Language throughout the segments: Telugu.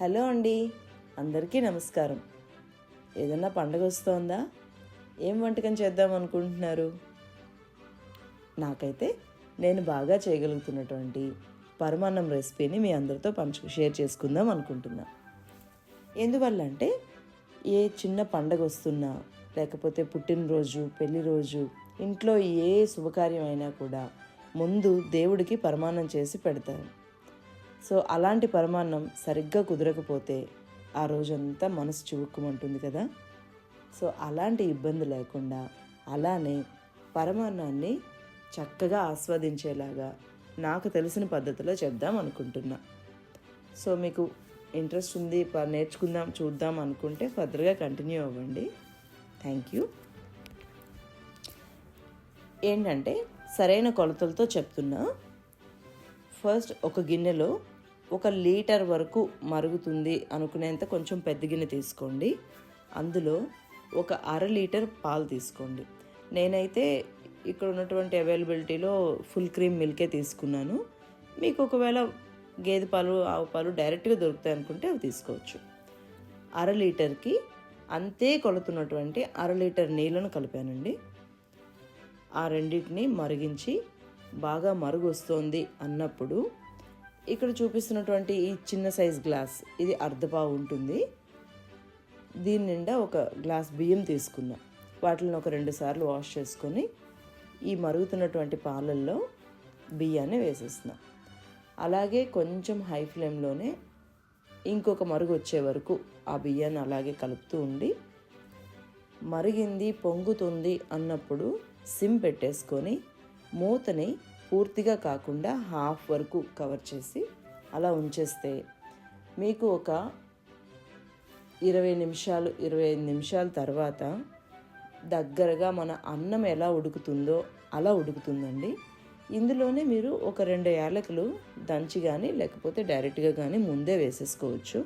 హలో అండి. అందరికీ నమస్కారం. ఏదన్నా పండగ వస్తోందా? ఏం వంటకం చేద్దాం అనుకుంటున్నారు? నాకైతే నేను బాగా చేయగలుగుతున్నటువంటి పరమాన్నం రెసిపీని మీ అందరితో పంచు షేర్ చేసుకుందాం అనుకుంటున్నా. ఎందువల్ల అంటే ఏ చిన్న పండగ వస్తున్నా లేకపోతే పుట్టినరోజు పెళ్ళి రోజు ఇంట్లో ఏ శుభకార్యం అయినా కూడా ముందు దేవుడికి పరమాన్నం చేసి పెడతారు. సో అలాంటి పరమాన్నం సరిగ్గా కుదరకపోతే ఆ రోజంతా మనసు చివుక్కుమంటుంది కదా. సో అలాంటి ఇబ్బంది లేకుండా అలానే పరమాన్నాన్ని చక్కగా ఆస్వాదించేలాగా నాకు తెలిసిన పద్ధతిలో చెప్దాం అనుకుంటున్నా. సో మీకు ఇంట్రెస్ట్ ఉంది ప- నేర్చుకుందాం చూద్దాం అనుకుంటే ఫర్దర్గా కంటిన్యూ అవ్వండి. Thank you. ఏంటంటే సరైన కొలతలతో చెప్తున్నా. ఫస్ట్ ఒక గిన్నెలో ఒక లీటర్ వరకు మరుగుతుంది అనుకునేంత కొంచెం పెద్ద గిన్నె తీసుకోండి. అందులో ఒక అర లీటర్ పాలు తీసుకోండి. నేనైతే ఇక్కడ ఉన్నటువంటి అవైలబిలిటీలో ఫుల్ క్రీమ్ మిల్కే తీసుకున్నాను. మీకు ఒకవేళ గేదె పాలు ఆవు పాలు డైరెక్ట్గా దొరుకుతాయి అనుకుంటే అవి తీసుకోవచ్చు. అర లీటర్కి అంతే కొలుతున్నటువంటి అర లీటర్ నీళ్ళను కలిపానండి. ఆ రెండింటిని మరిగించి బాగా మరుగు వస్తోంది అన్నప్పుడు ఇక్కడ చూపిస్తున్నటువంటి ఈ చిన్న సైజ్ గ్లాస్ ఇది అర్ధపావు ఉంటుంది. దీని నిండా ఒక గ్లాస్ బియ్యం తీసుకున్నా. వాటిని ఒక రెండు సార్లు వాష్ చేసుకొని ఈ మరుగుతున్నటువంటి పాలల్లో బియ్యాన్ని వేసేస్తున్నా. అలాగే కొంచెం హై ఫ్లేమ్లోనే ఇంకొక మరుగు వచ్చే వరకు ఆ బియ్యాన్ని అలాగే కలుపుతూ ఉండి మరిగింది పొంగుతుంది అన్నప్పుడు సిమ్ పెట్టేసుకొని మూతని పూర్తిగా కాకుండా హాఫ్ వరకు కవర్ చేసి అలా ఉంచేస్తే మీకు ఒక ఇరవై నిమిషాలు ఇరవై ఐదు నిమిషాల తర్వాత దగ్గరగా మన అన్నం ఎలా ఉడుకుతుందో అలా ఉడుకుతుందండి. ఇందులోనే మీరు ఒక రెండు యాలకులు దంచి కానీ లేకపోతే డైరెక్ట్గా కానీ ముందే వేసేసుకోవచ్చు.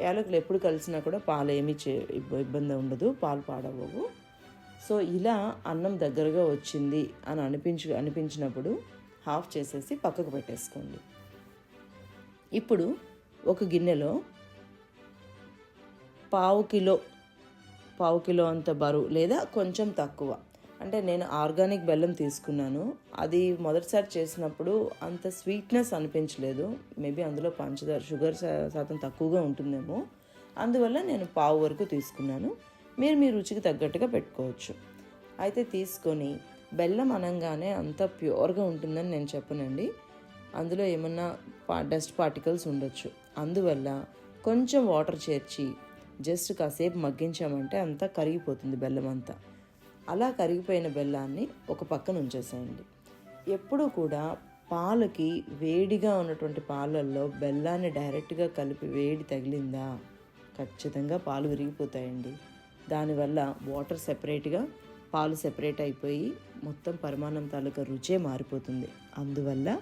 యాలకులు ఎప్పుడు కలిసినా కూడా పాలు ఏమీ చే ఇబ్బ- ఇబ్బంది ఉండదు పాలు పాడవవు సో ఇలా అన్నం దగ్గరగా వచ్చింది అని అనిపించు అనిపించినప్పుడు హాఫ్ చేసేసి పక్కకు పెట్టేసుకోండి. ఇప్పుడు ఒక గిన్నెలో పావు కిలో పావు కిలో అంత బరువు లేదా కొంచెం తక్కువ. అంటే నేను ఆర్గానిక్ బెల్లం తీసుకున్నాను. అది మొదటిసారి చేసినప్పుడు అంత స్వీట్నెస్ అనిపించలేదు. మేబీ అందులో పంచదార షుగర్ శాతం తక్కువగా ఉంటుందేమో. అందువల్ల నేను పావు వరకు తీసుకున్నాను. మీరు మీ రుచికి తగ్గట్టుగా పెట్టుకోవచ్చు. అయితే తీసుకొని బెల్లం అనగానే అంత ప్యూర్గా ఉంటుందని నేను చెప్పనండి. అందులో ఏమన్నా పా డస్ట్ పార్టికల్స్ ఉండొచ్చు. అందువల్ల కొంచెం వాటర్ చేర్చి జస్ట్ కాసేపు మగ్గించామంటే అంతా కరిగిపోతుంది బెల్లం అంతా. అలా కరిగిపోయిన బెల్లాన్ని ఒక పక్కన ఉంచేసేయండి. ఎప్పుడూ కూడా పాలకి వేడిగా ఉన్నటువంటి పాలల్లో బెల్లాన్ని డైరెక్ట్గా కలిపి వేడి తగిలిందా ఖచ్చితంగా పాలు విరిగిపోతాయండి. దానివల్ల వాటర్ సెపరేట్గా పాలు సెపరేట్ అయిపోయి మొత్తం పరిమాణం తాలూకా రుచే మారిపోతుంది. అందువల్ల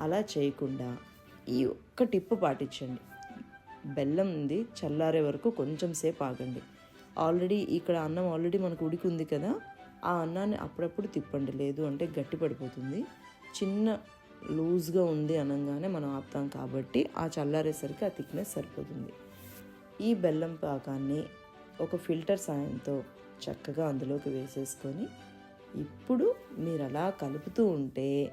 అలా చేయకుండా ఈ ఒక్క టిప్ పాటించండి. బెల్లం ఉంది చల్లారే వరకు కొంచెం సేపు ఆగండి. ఆల్రెడీ ఇక్కడ అన్నం ఆల్రెడీ మనకు ఉడికి ఉంది కదా ఆ అన్నాన్ని అప్పుడప్పుడు తిప్పండి. లేదు అంటే గట్టి పడిపోతుంది. చిన్న లూజ్గా ఉంది అనగానే మనం ఆపుతాం కాబట్టి ఆ చల్లారేసరికి ఆ థిక్నెస్ సరిపోతుంది. ఈ బెల్లం పాకాన్ని ఒక ఫిల్టర్ సాయంతో చక్కగా అందులోకి వేసేసుకొని ఇప్పుడు మీరు అలా కలుపుతూ ఉంటే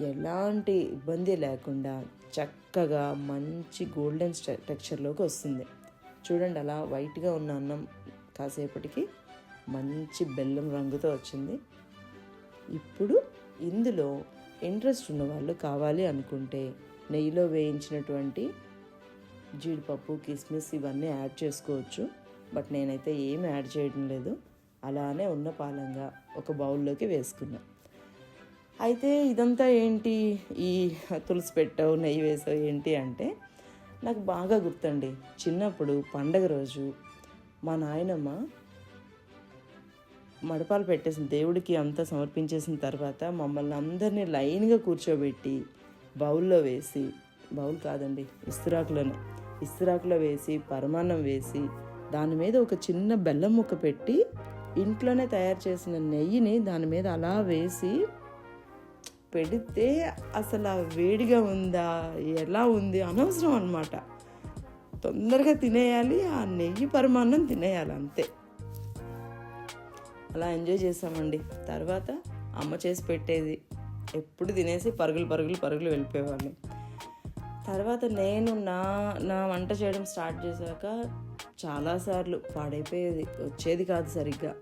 ఎలాంటి ఇబ్బంది లేకుండా చక్కగా మంచి గోల్డెన్ స్ట- టెక్స్చర్లోకి వస్తుంది. చూడండి అలా వైట్గా ఉన్న అన్నం కాసేపటికి మంచి బెల్లం రంగుతో వచ్చింది. ఇప్పుడు ఇందులో ఇంట్రెస్ట్ ఉన్నవాళ్ళు కావాలి అనుకుంటే నెయ్యిలో వేయించినటువంటి జీడిపప్పు కిస్మిస్ ఇవన్నీ యాడ్ చేసుకోవచ్చు. బట్ నేనైతే ఏమి యాడ్ చేయడం లేదు. అలానే ఉన్న పాలంగా ఒక బౌల్లోకి వేసుకున్నా. అయితే ఇదంతా ఏంటి? ఈ తులసి పెట్టావు నెయ్యి వేసావు ఏంటి అంటే నాకు బాగా గుర్తండి. చిన్నప్పుడు పండగ రోజు మా నాయనమ్మ మడపాలు పెట్టేసిన దేవుడికి అంతా సమర్పించేసిన తర్వాత మమ్మల్ని అందరినీ లైన్గా కూర్చోబెట్టి బౌల్లో వేసి బౌల్ కాదండి ఇస్తురాకులోనే ఇస్తురాకులో వేసి పరమాన్నం వేసి దాని మీద ఒక చిన్న బెల్లం ముక్క పెట్టి ఇంట్లోనే తయారు చేసిన నెయ్యిని దాని మీద అలా వేసి పెడితే అసలు వేడిగా ఉందా ఎలా ఉంది అనవసరం అనమాట తొందరగా తినేయాలి ఆ నెయ్యి పరమాన్నం తినేయాలి అంతే. అలా ఎంజాయ్ చేసామండి. తర్వాత అమ్మ చేసి పెట్టేది. ఎప్పుడు తినేసి పరుగులు పరుగులు పరుగులు వెళ్ళిపోయేవాళ్ళం. తర్వాత నేను నా నా వంట చేయడం స్టార్ట్ చేశాక చాలాసార్లు పాడైపోయేది వచ్చేది కాదు సరిగ్గా.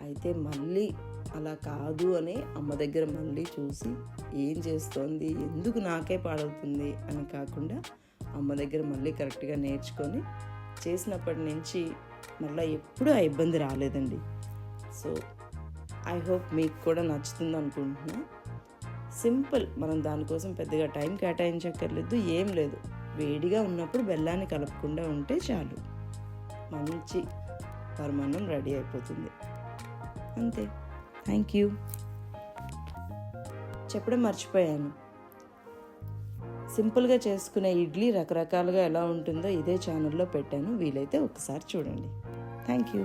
అయితే మళ్ళీ అలా కాదు అని అమ్మ దగ్గర మళ్ళీ చూసి ఏం చేస్తోంది ఎందుకు నాకే పాడవుతుంది అని కాకుండా అమ్మ దగ్గర మళ్ళీ కరెక్ట్గా నేర్చుకొని చేసినప్పటి నుంచి మళ్ళీ ఎప్పుడూ ఆ ఇబ్బంది రాలేదండి. సో ఐ హోప్ మీకు కూడా నచ్చుతుంది అనుకుంటున్నా. సింపుల్ మనం దానికోసం పెద్దగా టైం కేటాయించక్కర్లేదు ఏం లేదు. వేడిగా ఉన్నప్పుడు బెల్లాన్ని కలపకుండా ఉంటే చాలు. మంచి పరమాన్నం రెడీ అయిపోతుంది. అంతే. థ్యాంక్ యూ చెప్పడం మర్చిపోయాను. సింపుల్గా చేసుకునే ఇడ్లీ రకరకాలుగా ఎలా ఉంటుందో ఇదే ఛానల్లో పెట్టాను. వీలైతే ఒకసారి చూడండి. Thank you